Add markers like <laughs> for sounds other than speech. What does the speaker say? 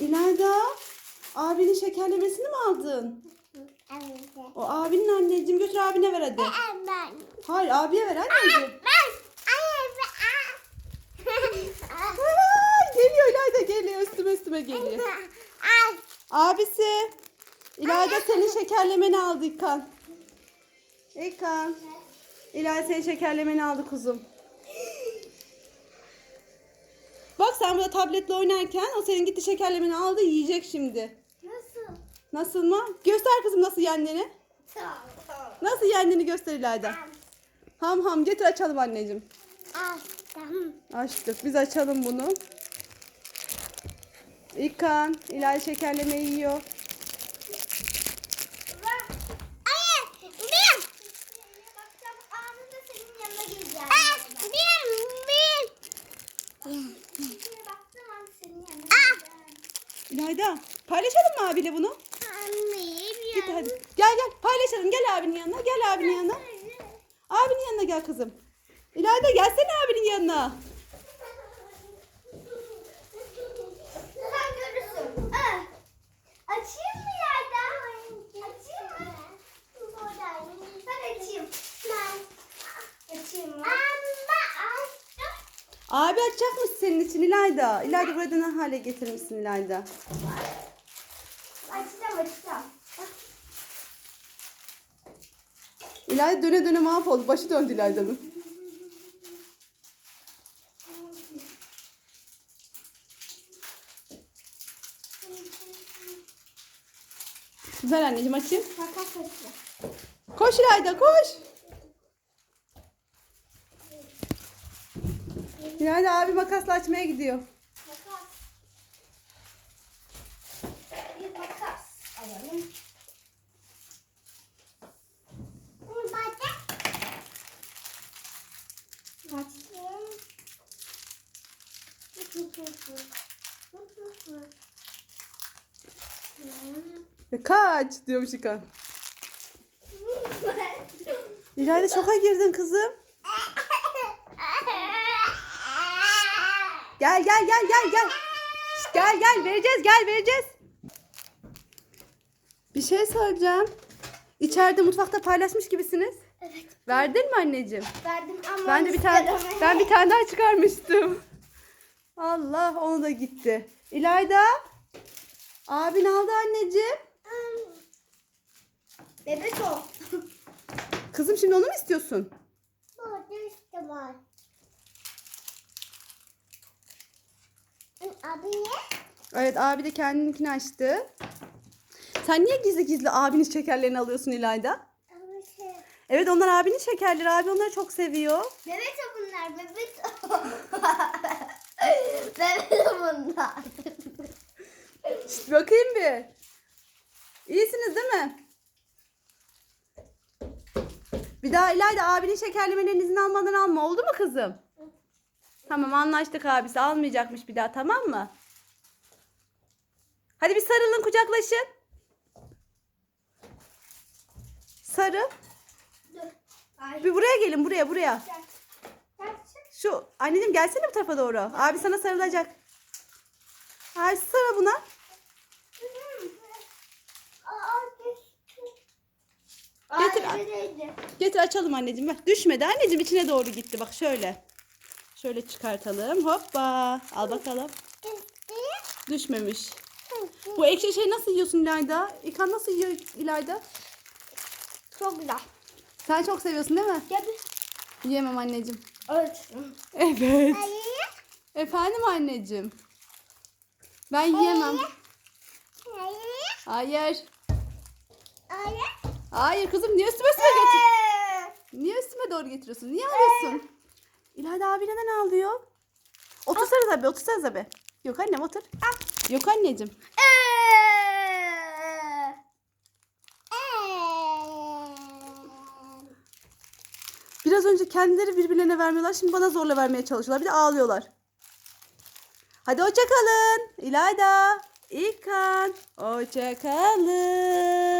İlayda abinin şekerlemesini mi aldın? Evet. O abinin anneciğim götür abine ver hadi. Ben. Hayır abiye ver anneciğim. Ben. Aa, geliyor İlayda geliyor üstüme üstüme geliyor. Abisi İlayda senin şekerlemeni aldı İlkan. İlkan. İlayda senin şekerlemeni aldı kuzum. Bak sen burada tabletle oynarken o senin gitti şekerlemeni aldı yiyecek şimdi. Nasıl? Nasıl mı? Göster kızım nasıl yendiğini. Tamam. Tamam. Nasıl yendiğini göster İlayda. Ham ham getir açalım anneciğim. Açtım. Açtık. Biz açalım bunu. İlkan, İlayda şekerlemeyi yiyor. Hayır. Bir. Bakacağım anında senin yanına geleceğim. Bir. Bir. Baktım an senin yanına geleceğim. İlayda paylaşalım mı abiyle bunu? Git hadi. Gel gel paylaşalım. Gel abinin yanına. Gel abinin yanına. Abinin yanına gel kızım. İlayda gelsene abinin yanına. Sen görürsün. Ah. Açayım mı yerden? Açayım mı? Ben açayım. Ben açayım mı? Ama açtım. Abi açacakmış senin için İlayda. İlayda burada ne hale getirmişsin İlayda? Açacağım açacağım. İlayda döne döne mahvoldu. Başı döndü İlayda'nın. Ver anneciğim açayım. Koş İlayda koş. İlayda abi makasla açmaya gidiyor. Makas. Bir makas alalım. Ve kaç diyormuş İlkan. İlayda şoka girdin kızım. Gel gel gel gel gel. Gel gel vereceğiz gel vereceğiz. Bir şey söyleyeceğim. İçeride mutfakta paylaşmış gibisiniz. Evet. Verdin mi anneciğim? Verdim ama Ben de bir tane ben bir tane daha çıkarmıştım. Allah onu da gitti. İlayda abin aldı anneciğim. Bebek o. <laughs> Kızım şimdi onu mu istiyorsun? Burada işte var. Abi ne? Evet abi de kendininkini açtı. Sen niye gizli gizli abinin şekerlerini alıyorsun İlayda? Abi şey. Evet onlar abinin şekerleri. Abi onları çok seviyor. Bebek o bunlar bebek o. bebek o bunlar. Şşt, bakayım bir. İyisiniz değil mi? Bir daha İlayda abinin şekerlemelerin izin almadan alma. Oldu mu kızım? Tamam anlaştık abisi. Almayacakmış bir daha tamam mı? Hadi bir sarılın kucaklaşın. Sarı. Dur. Ay. Bir buraya gelin buraya buraya. Şu anneciğim gelsene bu tarafa doğru. Abi sana sarılacak. Ay sarıl buna. Getir. Getir açalım anneciğim. Bak düşmedi anneciğim içine doğru gitti. Bak şöyle. Şöyle çıkartalım. Hoppa. Al bakalım. Düşmemiş. Bu ekşi şey nasıl yiyorsun İlayda? İlkan nasıl yiyor İlayda? Çok güzel. Sen çok seviyorsun değil mi? Gel bir. Yiyemem anneciğim. Evet. Evet. Efendim anneciğim. Ben yiyemem. Hayır. Hayır. Hayır. Hayır kızım niye üstüme üstüme getir? Niye üstüme doğru getiriyorsun? Niye alıyorsun? İlayda abi neden ağlıyor? Otursana tabii, otursana tabii. Yok annem otur. Yok anneciğim. Biraz önce kendileri birbirlerine vermiyorlar. Şimdi bana zorla vermeye çalışıyorlar. Bir de ağlıyorlar. Hadi hoşça kalın. İlayda, İlkan. Hoşça kalın.